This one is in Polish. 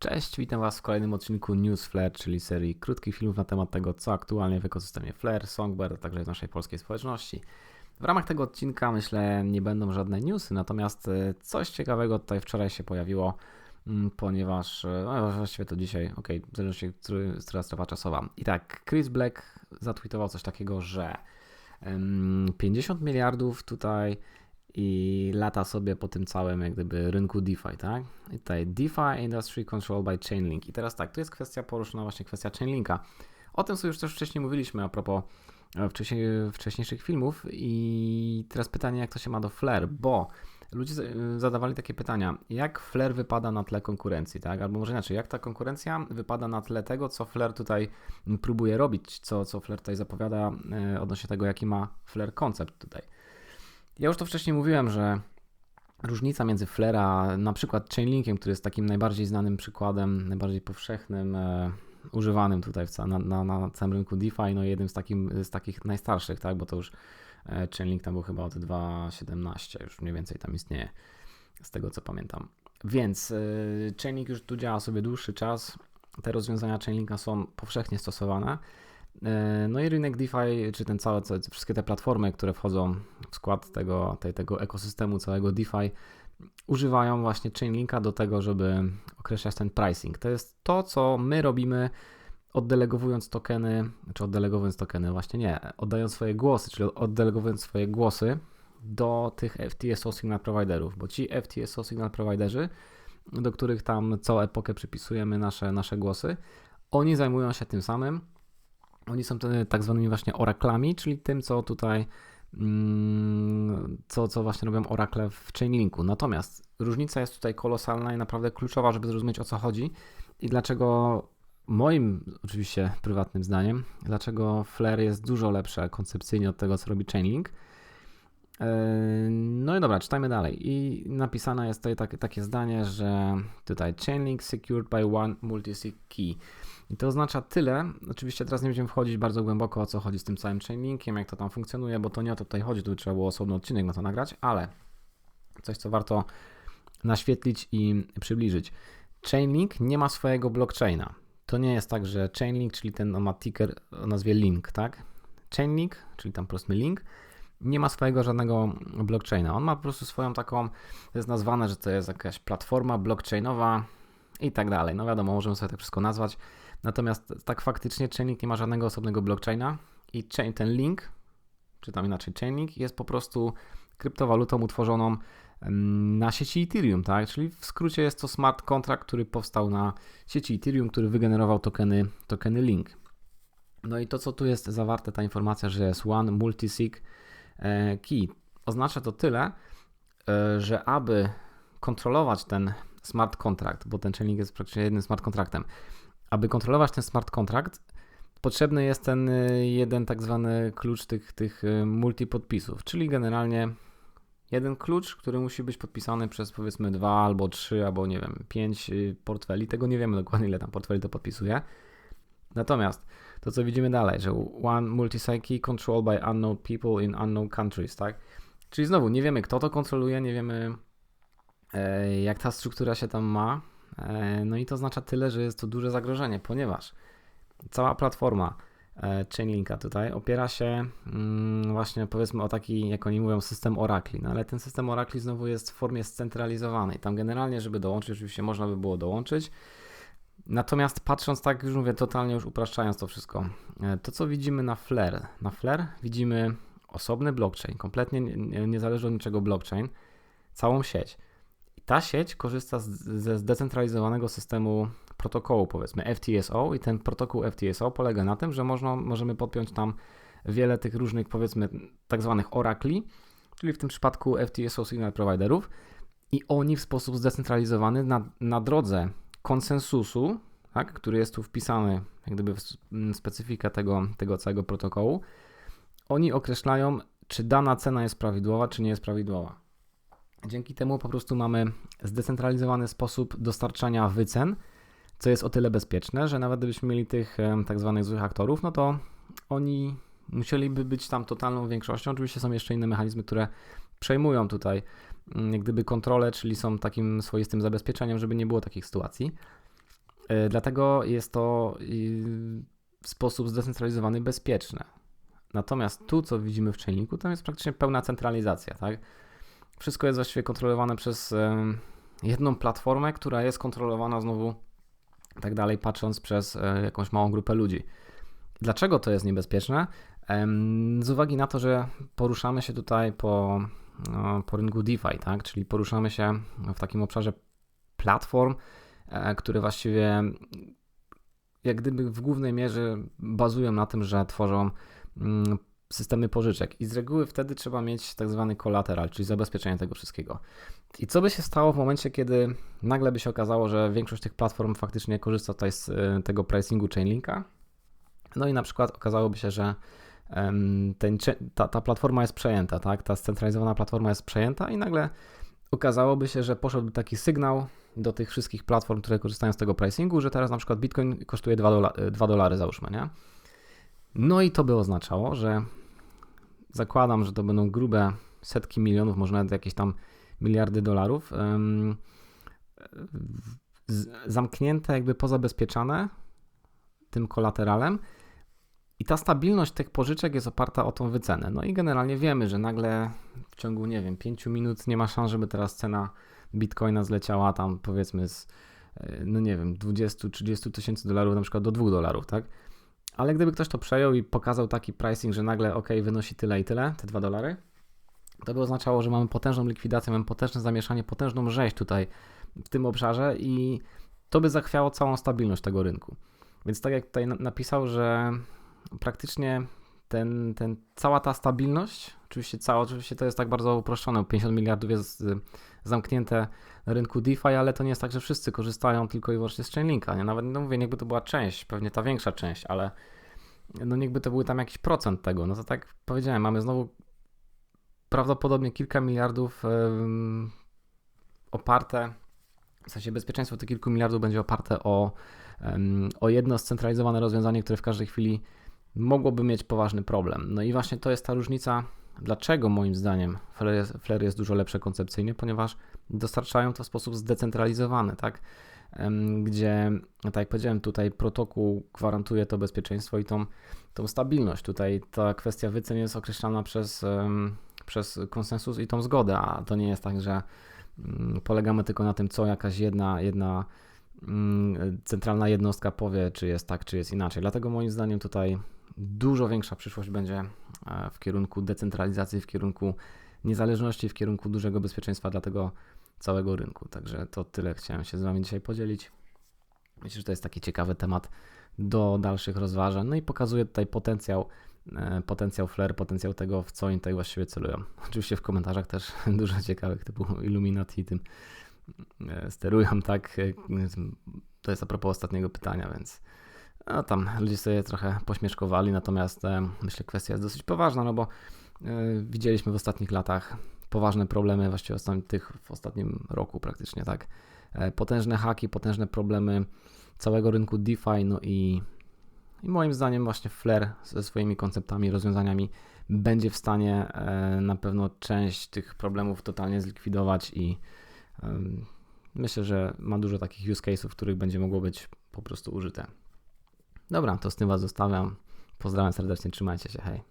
Cześć, witam Was w kolejnym odcinku News Flare, czyli serii krótkich filmów na temat tego, co aktualnie w ekosystemie Flare, Songbird, a także w naszej polskiej społeczności. W ramach tego odcinka myślę nie będą żadne newsy, natomiast e, coś ciekawego tutaj wczoraj się pojawiło, mm, ponieważ e, no, właściwie to dzisiaj, ok, w zależności która strefa czasowa. I tak, Chris Black zatweetował coś takiego, że 50 miliardów tutaj i lata sobie po tym całym jak gdyby rynku DeFi, tak? I tutaj DeFi Industry Control by Chainlink. I teraz tak, tu jest kwestia poruszona właśnie kwestia Chainlinka. O tym sobie już też wcześniej mówiliśmy a propos e, wcześniej, wcześniejszych filmów i teraz pytanie, jak to się ma do Flare, bo ludzie zadawali takie pytania, jak Flare wypada na tle konkurencji, tak? Albo może inaczej, jak ta konkurencja wypada na tle tego, co Flare tutaj próbuje robić, co, co Flare tutaj zapowiada e, odnośnie tego, jaki ma Flare koncept tutaj. Ja już to wcześniej mówiłem, że różnica między Flera, na przykład Chainlinkiem, który jest takim najbardziej znanym przykładem, najbardziej powszechnym, e, używanym tutaj w, na, na, na, całym rynku DeFi, no jednym z, takim, z takich najstarszych, tak, bo to już e, Chainlink tam był chyba od 2.17, już mniej więcej tam istnieje, z tego co pamiętam. Więc e, Chainlink już tu działa sobie dłuższy czas, te rozwiązania Chainlinka są powszechnie stosowane. E, no i rynek DeFi, czy ten cały, wszystkie te platformy, które wchodzą w skład tego, tej, tego ekosystemu całego DeFi, używają właśnie Chainlinka do tego, żeby określać ten pricing. To jest to, co my robimy oddelegowując tokeny, czy oddelegowując tokeny, właśnie nie, oddając swoje głosy, czyli oddelegowując swoje głosy do tych FTSO signal providerów, bo ci FTSO signal providerzy, do których tam całą epokę przypisujemy nasze, nasze głosy, oni zajmują się tym samym, oni są tak zwanymi właśnie oraklami, czyli tym, co tutaj mm, co, co właśnie robią Oracle w Chainlinku. Natomiast różnica jest tutaj kolosalna i naprawdę kluczowa, żeby zrozumieć o co chodzi i dlaczego moim oczywiście prywatnym zdaniem, dlaczego Flare jest dużo lepsze koncepcyjnie od tego, co robi Chainlink. Yy, no i dobra, czytajmy dalej. I napisane jest tutaj takie, takie zdanie, że tutaj Chainlink secured by one multisig key. I to oznacza tyle. Oczywiście teraz nie będziemy wchodzić bardzo głęboko o co chodzi z tym całym chainlinkiem, jak to tam funkcjonuje, bo to nie o to tutaj chodzi, tu trzeba było osobny odcinek na to nagrać, ale coś, co warto naświetlić i przybliżyć. Chainlink nie ma swojego blockchaina. To nie jest tak, że Chainlink, czyli ten on ma ticker o nazwie link, tak? Chainlink, czyli tam prosty link, nie ma swojego żadnego blockchaina. On ma po prostu swoją taką, to jest nazwane, że to jest jakaś platforma blockchainowa i tak dalej. No wiadomo, możemy sobie tak wszystko nazwać. Natomiast tak faktycznie Chainlink nie ma żadnego osobnego blockchaina i chain, ten link, czy tam inaczej Chainlink, jest po prostu kryptowalutą utworzoną na sieci Ethereum, tak? Czyli w skrócie jest to smart contract, który powstał na sieci Ethereum, który wygenerował tokeny, tokeny Link. No i to, co tu jest zawarte, ta informacja, że jest one multisig e, key, oznacza to tyle, e, że aby kontrolować ten smart contract, bo ten chainlink jest praktycznie jednym smart contractem, aby kontrolować ten smart contract, potrzebny jest ten y, jeden tak zwany klucz tych, tych y, multipodpisów, czyli generalnie jeden klucz, który musi być podpisany przez powiedzmy dwa albo trzy, albo nie wiem, pięć y, portfeli. Tego nie wiemy dokładnie, ile tam portfeli to podpisuje. Natomiast to, co widzimy dalej, że one multi-key controlled by unknown people in unknown countries, tak? Czyli znowu nie wiemy, kto to kontroluje, nie wiemy, jak ta struktura się tam ma, E, no i to oznacza tyle, że jest to duże zagrożenie, ponieważ cała platforma e, Chainlinka tutaj opiera się mm, właśnie powiedzmy o taki, jak oni mówią, system Oracli, no ale ten system Oracli znowu jest w formie scentralizowanej. Tam generalnie, żeby dołączyć, oczywiście można by było dołączyć. Natomiast patrząc tak, już mówię, totalnie już upraszczając to wszystko, e, to co widzimy na Flare, na Flare widzimy osobny blockchain, kompletnie niezależny od niczego blockchain, całą sieć. Ta sieć korzysta z, ze zdecentralizowanego systemu protokołu, powiedzmy FTSO, i ten protokół FTSO polega na tym, że można, możemy podpiąć tam wiele tych różnych, powiedzmy, tak zwanych orakli, czyli w tym przypadku FTSO Signal Providerów, i oni w sposób zdecentralizowany na, na drodze konsensusu, tak, który jest tu wpisany, jak gdyby w specyfikę tego, tego całego protokołu, oni określają, czy dana cena jest prawidłowa, czy nie jest prawidłowa. Dzięki temu po prostu mamy zdecentralizowany sposób dostarczania wycen, co jest o tyle bezpieczne, że nawet gdybyśmy mieli tych tak zwanych złych aktorów, no to oni musieliby być tam totalną większością. Oczywiście są jeszcze inne mechanizmy, które przejmują tutaj mm, jak gdyby kontrolę, czyli są takim swoistym zabezpieczeniem, żeby nie było takich sytuacji. E, dlatego jest to w sposób zdecentralizowany bezpieczny. Natomiast tu, co widzimy w Chainlinku, to jest praktycznie pełna centralizacja, tak? Wszystko jest właściwie kontrolowane przez jedną platformę, która jest kontrolowana znowu tak dalej, patrząc przez e, jakąś małą grupę ludzi. Dlaczego to jest niebezpieczne? Z uwagi na to, że poruszamy się tutaj po, no, po rynku DeFi, tak? czyli poruszamy się w takim obszarze platform, e, które właściwie jak gdyby w głównej mierze bazują na tym, że tworzą mm, systemy pożyczek i z reguły wtedy trzeba mieć tak zwany kolateral, czyli zabezpieczenie tego wszystkiego. I co by się stało w momencie, kiedy nagle by się okazało, że większość tych platform faktycznie korzysta tutaj z e, tego pricingu Chainlinka? No i na przykład okazałoby się, że ten, ta, ta platforma jest przejęta, tak? Ta scentralizowana platforma jest przejęta i nagle okazałoby się, że poszedłby taki sygnał do tych wszystkich platform, które korzystają z tego pricingu, że teraz na przykład Bitcoin kosztuje 2, dola, 2 dolary, załóżmy, nie? No i to by oznaczało, że zakładam, że to będą grube setki milionów, może nawet jakieś tam miliardy dolarów, zamknięte, jakby pozabezpieczane tym kolateralem. I ta stabilność tych pożyczek jest oparta o tą wycenę. No i generalnie wiemy, że nagle w ciągu, nie wiem, 5 minut nie ma szans, żeby teraz cena bitcoina zleciała tam powiedzmy z, e, no nie wiem, 20-30 tysięcy dolarów na przykład do 2 dolarów, tak? Ale gdyby ktoś to przejął i pokazał taki pricing, że nagle ok, wynosi tyle i tyle, te 2 dolary, to by oznaczało, że mamy potężną likwidację, mamy potężne zamieszanie, potężną rzeź tutaj w tym obszarze i to by zachwiało całą stabilność tego rynku. Więc tak jak tutaj napisał, że praktycznie ten, ten, cała ta stabilność, oczywiście cała, oczywiście to jest tak bardzo uproszczone, 50 miliardów jest zamknięte na rynku DeFi, ale to nie jest tak, że wszyscy korzystają tylko i wyłącznie z Chainlinka, nie? Nawet, no mówię, niechby to była część, pewnie ta większa część, ale no niechby to był tam jakiś procent tego, no to tak powiedziałem, mamy znowu prawdopodobnie kilka miliardów oparte, w sensie bezpieczeństwo tych kilku miliardów będzie oparte o, o jedno scentralizowane rozwiązanie, które w każdej chwili mogłoby mieć poważny problem. No i właśnie to jest ta różnica, dlaczego moim zdaniem Flare jest, jest dużo lepsze koncepcyjnie, ponieważ dostarczają to w sposób zdecentralizowany, tak? Gdzie, tak jak powiedziałem, tutaj protokół gwarantuje to bezpieczeństwo i tą, tą stabilność. Tutaj ta kwestia wycen jest określana przez, przez konsensus i tą zgodę, a to nie jest tak, że mm, polegamy tylko na tym, co jakaś jedna, jedna mm, centralna jednostka powie, czy jest tak, czy jest inaczej. Dlatego moim zdaniem tutaj dużo większa przyszłość będzie e, w kierunku decentralizacji, w kierunku niezależności, w kierunku dużego bezpieczeństwa dla tego całego rynku. Także to tyle chciałem się z Wami dzisiaj podzielić. Myślę, że to jest taki ciekawy temat do dalszych rozważań. No i pokazuje tutaj potencjał, e, potencjał Flare, potencjał tego, w co oni tutaj właściwie celują. Oczywiście w komentarzach też dużo ciekawych, typu Illuminati tym e, sterują, tak? To jest a propos ostatniego pytania, więc no tam ludzie sobie trochę pośmieszkowali, natomiast e, myślę, kwestia jest dosyć poważna, no bo e, widzieliśmy w ostatnich latach poważne problemy, właściwie tych w ostatnim roku praktycznie, tak. E, potężne haki, potężne problemy całego rynku DeFi, no i, i moim zdaniem właśnie Flare ze swoimi konceptami, rozwiązaniami będzie w stanie na pewno część tych problemów totalnie zlikwidować i myślę, że ma dużo takich use case'ów, których będzie mogło być po prostu użyte. Dobra, to z tym Was zostawiam. Pozdrawiam serdecznie, trzymajcie się, hej.